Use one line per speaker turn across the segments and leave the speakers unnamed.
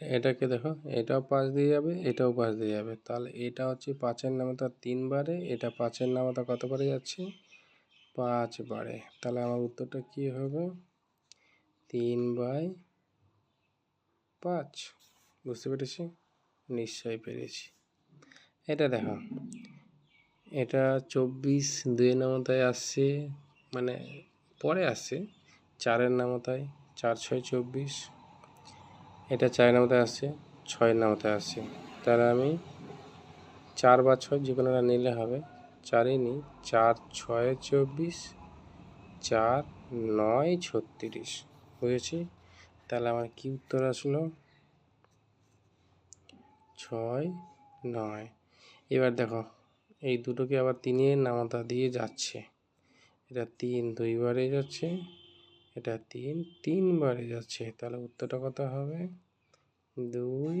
এটা- এটাকে দেখো, এটাও পাঁচ দিয়ে যাবে, এটাও পাঁচ দিয়ে যাবে। তাহলে এটা হচ্ছে পাঁচের নামতা তিনবারে এটা পাঁচের নামতা কতবারে যাচ্ছে? পাঁচ বারে। তাহলে আমার উত্তরটা কি হবে? তিন বাই পাঁচ। বুঝতে পেরেছি? নিশ্চয়ই পেরেছি। এটা দেখো, এটা চব্বিশ দুই নামতায় আসছে মানে পরে আসছে, চারের নামতায়, চার ছয় চব্বিশ। এটা চার নামতে আসছে, ছয়ের নামতায় আসছে। তাহলে আমি চার বা ছয় যে কোনোটা নিলে হবে, চারই নিই, চার, ছয়, চব্বিশ, চার, নয়, ছত্রিশ। বুঝেছি? তাহলে আমার কি উত্তর আসলো? ছয়, নয়। এবার দেখো, এই দুটোকে আবার তিনের নামতা দিয়ে যাচ্ছে। এটা তিন, দুইবারে যাচ্ছে। এটা তিন, তিনবারে যাচ্ছে। তাহলে উত্তরটা কত হবে? দুই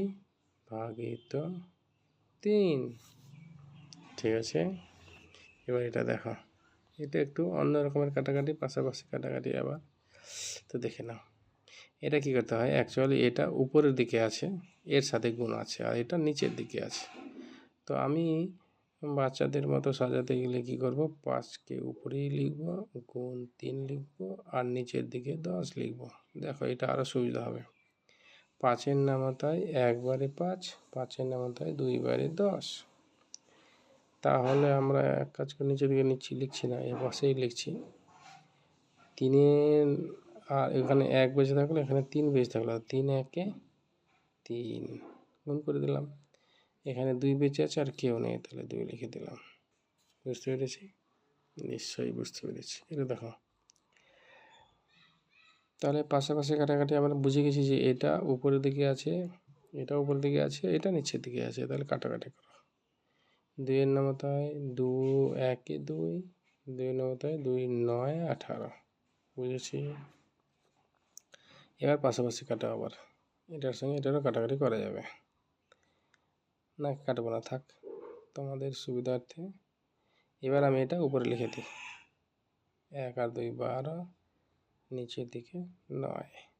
ভাগিত তিন। ঠিক আছে? এবার এটা দেখো। এটা একটু অন্য রকমের কাটাকাটি, পাশাপাশি কাটাকাটি আবার। তো দেখে নাও। এটা কি করতে হয়? অ্যাকচুয়ালি এটা উপরের দিকে আছে, এর সাথে গুণ আছে, আর এটা নিচের দিকে আছে। তো আমি বাচ্চাদের মতো সাজাতে গেলে কি করব? পাঁচকে উপরেই লিখব, গুণ তিন লিখব, আর নিচের দিকে দশ লিখব। দেখো, এটা আরও সুবিধা হবে। পাঁচের নামাতায় একবারে পাঁচ, পাঁচের নামাতায় দুইবারে দশ। তাহলে আমরা এক কাজ করে নিচের দিকে নিচ্ছি, লিখছি না, এ পাশেই লিখছি। তিনের, আর এখানে এক বেজে থাকল এখানে তিন বেজে থাকল, তিন একে তিন। গুণ করে দিলাম। এখানে দুই বেঁচে আছে আর কেউ নেই, তাহলে দুই লিখে দিলাম। বুঝতে পেরেছি? নিশ্চয়ই বুঝতে পেরেছি। এটা দেখো। তাহলে পাশাপাশি কাটাকাটি আমরা বুঝে গেছি যে এটা উপরের দিকে আছে, এটা উপরের দিকে আছে, এটা নিচের দিকে আছে। তাহলে কাটাকাটি করো। দুইয়ের নামতায় দু একে দুই। দুই নামতায় দুই, নয়, আঠারো। বুঝেছি? এবার পাশাপাশি কাটা আবার। এটার সঙ্গে এটারও কাটাকাটি করা যাবে। না কাটবো না, থাক। তোমাদের সুবিধার্থে এবার আমি এটা উপরে লিখে দিই। এক আর দুই বারো, নিচের দিকে নয়।